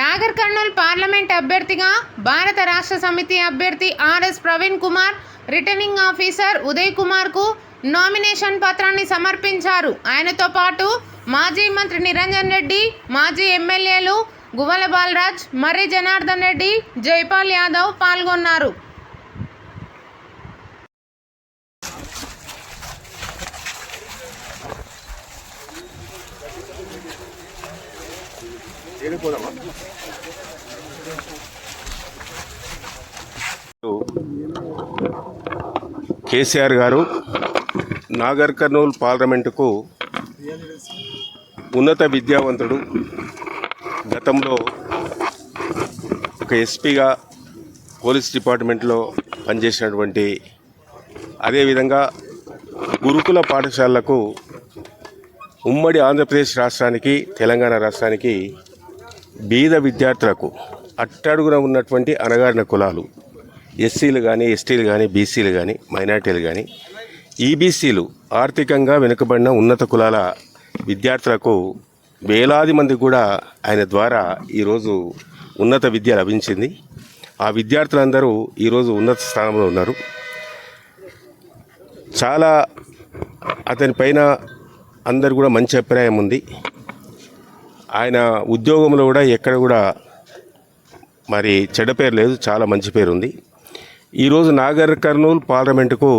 Nagar Kurnool parliament అభ్యర్థిగా భారత రాష్ట్ర సమితి అభ్యర్థి RS Praveen Kumar returning officer Uday కుమార్కు nomination పత్రాన్ని సమర్పించారు. ఆయనతో పాటు మాజీ మంత్రి నిరంజన్ రెడ్డి మాజీ ఎమ్మెల్యేలు గువ్వల బాలరాజ్ మర్రి జనార్దన్ రెడ్డి జైపాల్ యాదవ్ పాల్గొన్నారు. కేసీఆర్ గారు నాగర్ కర్నూల్ పార్లమెంటుకు ఉన్నత విద్యావంతుడు. గతంలో ఒక ఎస్పీగా పోలీస్ డిపార్ట్మెంట్లో పనిచేసినటువంటి అదేవిధంగా గురుకుల పాఠశాలలకు ఉమ్మడి ఆంధ్రప్రదేశ్ రాష్ట్రానికి తెలంగాణ రాష్ట్రానికి బీద విద్యార్థులకు అట్టడుగున ఉన్నటువంటి అణగారిన కులాలు ఎస్సీలు కానీ ఎస్టీలు కానీ బీసీలు కానీ మైనార్టీలు కానీ ఈబీసీలు ఆర్థికంగా వెనుకబడిన ఉన్నత కులాల విద్యార్థులకు వేలాది మంది కూడా ఆయన ద్వారా ఈరోజు ఉన్నత విద్య లభించింది. ఆ విద్యార్థులందరూ ఈరోజు ఉన్నత స్థానంలో ఉన్నారు. చాలా అతని పైన అందరు కూడా మంచి అభిప్రాయం ఉంది. ఆయన ఉద్యోగంలో కూడా ఎక్కడ కూడా మరి చెడ్డ పేరు లేదు చాలా మంచి పేరు ఉంది. ఈరోజు నాగర్ కర్నూలు పార్లమెంటుకు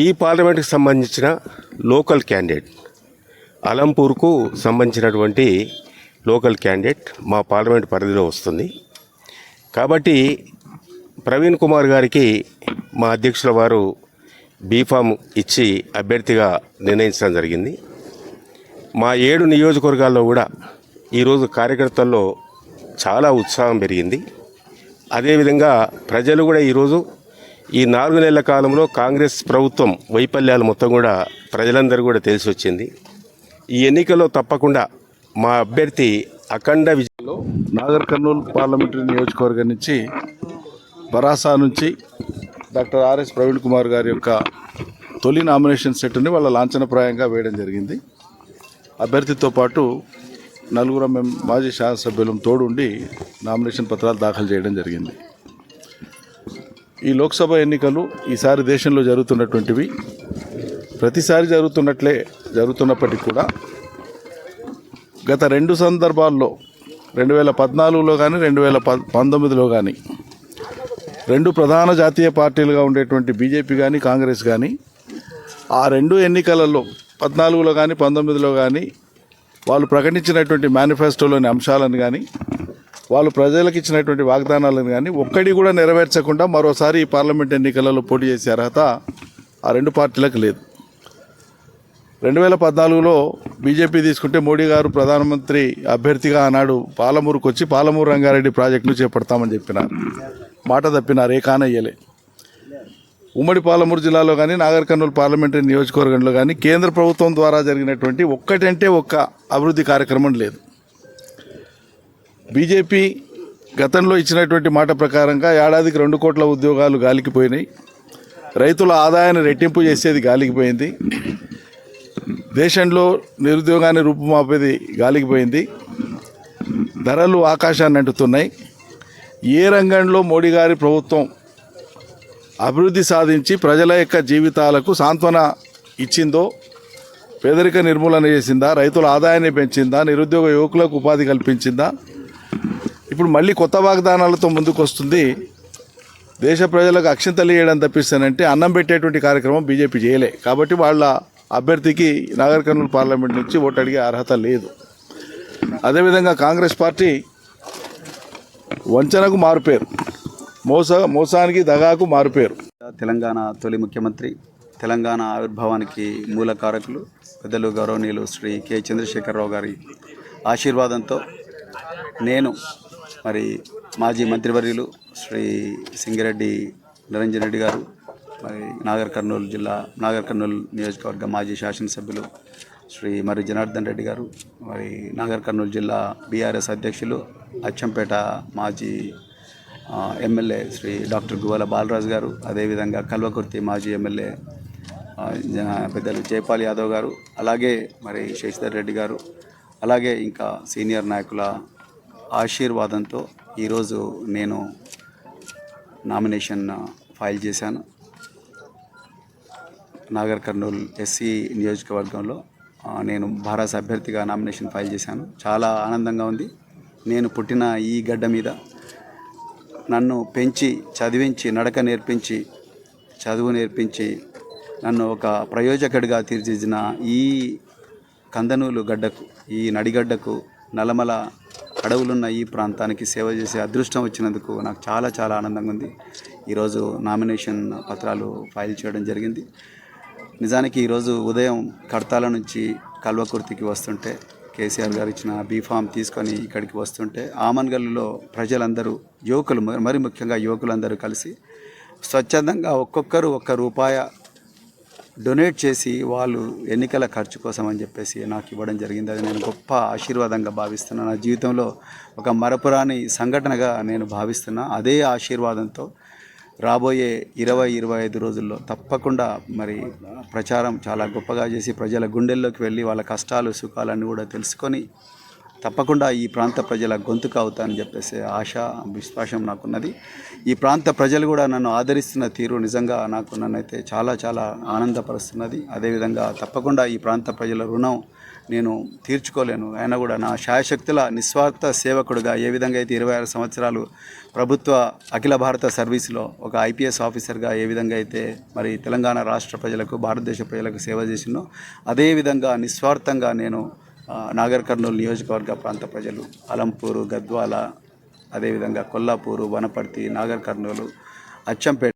ఈ పార్లమెంట్కి సంబంధించిన లోకల్ క్యాండిడేట్ అలంపూర్కు సంబంధించినటువంటి లోకల్ క్యాండిడేట్ మా పార్లమెంట్ పరిధిలో వస్తుంది. కాబట్టి ప్రవీణ్ కుమార్ గారికి మా అధ్యక్షుల వారు బీఫామ్ ఇచ్చి అభ్యర్థిగా నిర్ణయించడం జరిగింది. మా ఏడు నియోజకవర్గాల్లో కూడా ఈరోజు కార్యకర్తల్లో చాలా ఉత్సాహం పెరిగింది. అదేవిధంగా ప్రజలు కూడా ఈరోజు ఈ నాలుగు నెలల కాలంలో కాంగ్రెస్ ప్రభుత్వం వైఫల్యాలు మొత్తం కూడా ప్రజలందరూ కూడా తెలిసి వచ్చింది. ఈ ఎన్నికల్లో తప్పకుండా మా అభ్యర్థి అఖండ విజయంలో నాగర్ కర్నూలు పార్లమెంటరీ నియోజకవర్గం నుంచి బరాసా నుంచి డాక్టర్ ఆర్ఎస్ ప్రవీణ్ కుమార్ గారి యొక్క తొలి నామినేషన్ సెట్ని వాళ్ళ లాంఛనప్రాయంగా వేయడం జరిగింది. అభ్యర్థితో పాటు నలుగురు మేము మాజీ శాసనసభ్యులం తోడుండి నామినేషన్ పత్రాలు దాఖలు చేయడం జరిగింది. ఈ లోక్సభ ఎన్నికలు ఈసారి దేశంలో జరుగుతున్నటువంటివి. ప్రతిసారి జరుగుతున్నట్లే జరుగుతున్నప్పటికీ కూడా గత రెండు సందర్భాల్లో రెండు వేల పద్నాలుగులో కానీ రెండు వేల ప పంతొమ్మిదిలో కానీ రెండు ప్రధాన జాతీయ పార్టీలుగా ఉండేటువంటి బీజేపీ కానీ కాంగ్రెస్ కానీ ఆ రెండు ఎన్నికలలో పద్నాలుగులో కానీ పంతొమ్మిదిలో కానీ వాళ్ళు ప్రకటించినటువంటి మేనిఫెస్టోలోని అంశాలను కానీ వాళ్ళు ప్రజలకు ఇచ్చినటువంటి వాగ్దానాలను కానీ ఒక్కడి కూడా నెరవేర్చకుండా మరోసారి ఈ పార్లమెంట్ ఎన్నికలలో పోటీ చేసే అర్హత ఆ రెండు పార్టీలకు లేదు. రెండు వేల పద్నాలుగులో బీజేపీ తీసుకుంటే మోడీ గారు ప్రధానమంత్రి అభ్యర్థిగా ఆనాడు పాలమూరుకు వచ్చి పాలమూరు రంగారెడ్డి ప్రాజెక్టును చేపడతామని చెప్పినారు. మాట తప్పినారు ఏ కానయ్యలే. ఉమ్మడి పాలమూరు జిల్లాలో కానీ నాగర్ కర్నూలు పార్లమెంటరీ నియోజకవర్గంలో కానీ కేంద్ర ప్రభుత్వం ద్వారా జరిగినటువంటి ఒక్కటంటే ఒక్క అభివృద్ధి కార్యక్రమం లేదు. బీజేపీ గతంలో ఇచ్చినటువంటి మాట ప్రకారంగా ఏడాదికి రెండు కోట్ల ఉద్యోగాలు గాలికి పోయినాయి. రైతుల ఆదాయాన్ని రెట్టింపు చేసేది గాలికి పోయింది. దేశంలో నిరుద్యోగాన్ని రూపుమాపేది గాలికి పోయింది. ధరలు ఆకాశాన్ని అంటుతున్నాయి. ఏ రంగంలో మోడీ గారి ప్రభుత్వం అభివృద్ధి సాధించి ప్రజల యొక్క జీవితాలకు సాంత్వన ఇచ్చిందో పేదరిక నిర్మూలన చేసిందా రైతుల ఆదాయాన్ని పెంచిందా నిరుద్యోగ యువకులకు ఉపాధి కల్పించిందా. ఇప్పుడు మళ్ళీ కొత్త వాగ్దానాలతో ముందుకు వస్తుంది దేశ ప్రజలకు అక్షింతలు వేయడం తప్పిస్తానంటే అన్నం పెట్టేటువంటి కార్యక్రమం బీజేపీ చేయలే. కాబట్టి వాళ్ళ అభ్యర్థికి నాగర్ కర్నూలు పార్లమెంట్ నుంచి ఓటు అడిగే అర్హత లేదు. అదేవిధంగా కాంగ్రెస్ పార్టీ వంచనకు మారుపేరు. మోస మోసానికి దగాకు మారిపోయారు తెలంగాణ తొలి ముఖ్యమంత్రి తెలంగాణ ఆవిర్భావానికి మూల కారకులు పెద్దలు గౌరవనీయులు శ్రీ కె. చంద్రశేఖరరావు గారి ఆశీర్వాదంతో నేను మరి మాజీ మంత్రివర్యులు శ్రీ సింగిరెడ్డి నిరంజన్ రెడ్డి గారు మరి నాగర్ కర్నూలు జిల్లా నాగర్ కర్నూలు నియోజకవర్గ మాజీ శాసనసభ్యులు శ్రీ మరి జనార్దన్ రెడ్డి గారు మరి నాగర్ కర్నూలు జిల్లా బీఆర్ఎస్ అధ్యక్షులు అచ్చంపేట మాజీ ఎమ్మెల్యే శ్రీ డాక్టర్ గువాల బాలరాజు గారు అదేవిధంగా కల్వకుర్తి మాజీ ఎమ్మెల్యే జ- పెద్దలు జైపాల్ యాదవ్ గారు అలాగే మరి శశిధర్ రెడ్డి గారు అలాగే ఇంకా సీనియర్ నాయకుల ఆశీర్వాదంతో ఈరోజు నేను నామినేషన్ ఫైల్ చేశాను. నాగర్ కర్నూలు ఎస్సీ నియోజకవర్గంలో నేను భారత అభ్యర్థిగా నామినేషన్ ఫైల్ చేశాను. చాలా ఆనందంగా ఉంది. నేను పుట్టిన ఈ గడ్డ మీద నన్ను పెంచి చదివించి నడక నేర్పించి చదువు నేర్పించి నన్ను ఒక ప్రయోజకుడిగా తీర్చిదిన ఈ కందనూలు గడ్డకు ఈ నడిగడ్డకు నలమల అడవులున్న ఈ ప్రాంతానికి సేవ చేసే అదృష్టం వచ్చినందుకు నాకు చాలా చాలా ఆనందంగా ఉంది. ఈరోజు నామినేషన్ పత్రాలు ఫైల్ చేయడం జరిగింది. నిజానికి ఈరోజు ఉదయం కడతాల నుంచి కల్వకుర్తికి వస్తుంటే కేసీఆర్ గారు ఇచ్చిన బీఫామ్ తీసుకొని ఇక్కడికి వస్తుంటే ఆమన్గల్లులో ప్రజలందరూ యువకులు మరి- మరి ముఖ్యంగా యువకులందరూ కలిసి స్వచ్ఛందంగా ఒక్కొక్కరు ఒక్క రూపాయ డొనేట్ చేసి వాళ్ళు ఎన్నికల ఖర్చు కోసం అని చెప్పేసి నాకు ఇవ్వడం జరిగింది. అది నేను గొప్ప ఆశీర్వాదంగా భావిస్తున్నాను నా జీవితంలో ఒక మరపురాని సంఘటనగా నేను భావిస్తున్నా. అదే ఆశీర్వాదంతో రాబోయే ఇరవై ఇరవై ఐదు రోజుల్లో తప్పకుండా మరి ప్రచారం చాలా గొప్పగా చేసి ప్రజల గుండెల్లోకి వెళ్ళి వాళ్ళ కష్టాలు సుఖాలన్నీ కూడా తెలుసుకొని తప్పకుండా ఈ ప్రాంత ప్రజల గొంతుకు అవుతానని చెప్పేసి ఆశ విశ్వాసం నాకున్నది. ఈ ప్రాంత ప్రజలు కూడా నన్ను ఆదరిస్తున్న తీరు నిజంగా నాకు నన్నైతే చాలా చాలా ఆనందపరుస్తున్నది. అదేవిధంగా తప్పకుండా ఈ ప్రాంత ప్రజల రుణం నేను తీర్చుకోలేను. అయినా కూడా నా శాయశక్తుల నిస్వార్థ సేవకుడుగా ఏ విధంగా అయితే ఇరవై ఆరు సంవత్సరాలు ప్రభుత్వ అఖిల భారత సర్వీస్లో ఒక ఐపీఎస్ ఆఫీసర్గా ఏ విధంగా అయితే మరి తెలంగాణ రాష్ట్ర ప్రజలకు భారతదేశ ప్రజలకు సేవ చేసినో అదేవిధంగా నిస్వార్థంగా నేను నాగర్ కర్నూలు నియోజకవర్గ ప్రాంత ప్రజలు అలంపూరు గద్వాల అదేవిధంగా కొల్లాపూరు వనపర్తి నాగర్ కర్నూలు అచ్చంపేట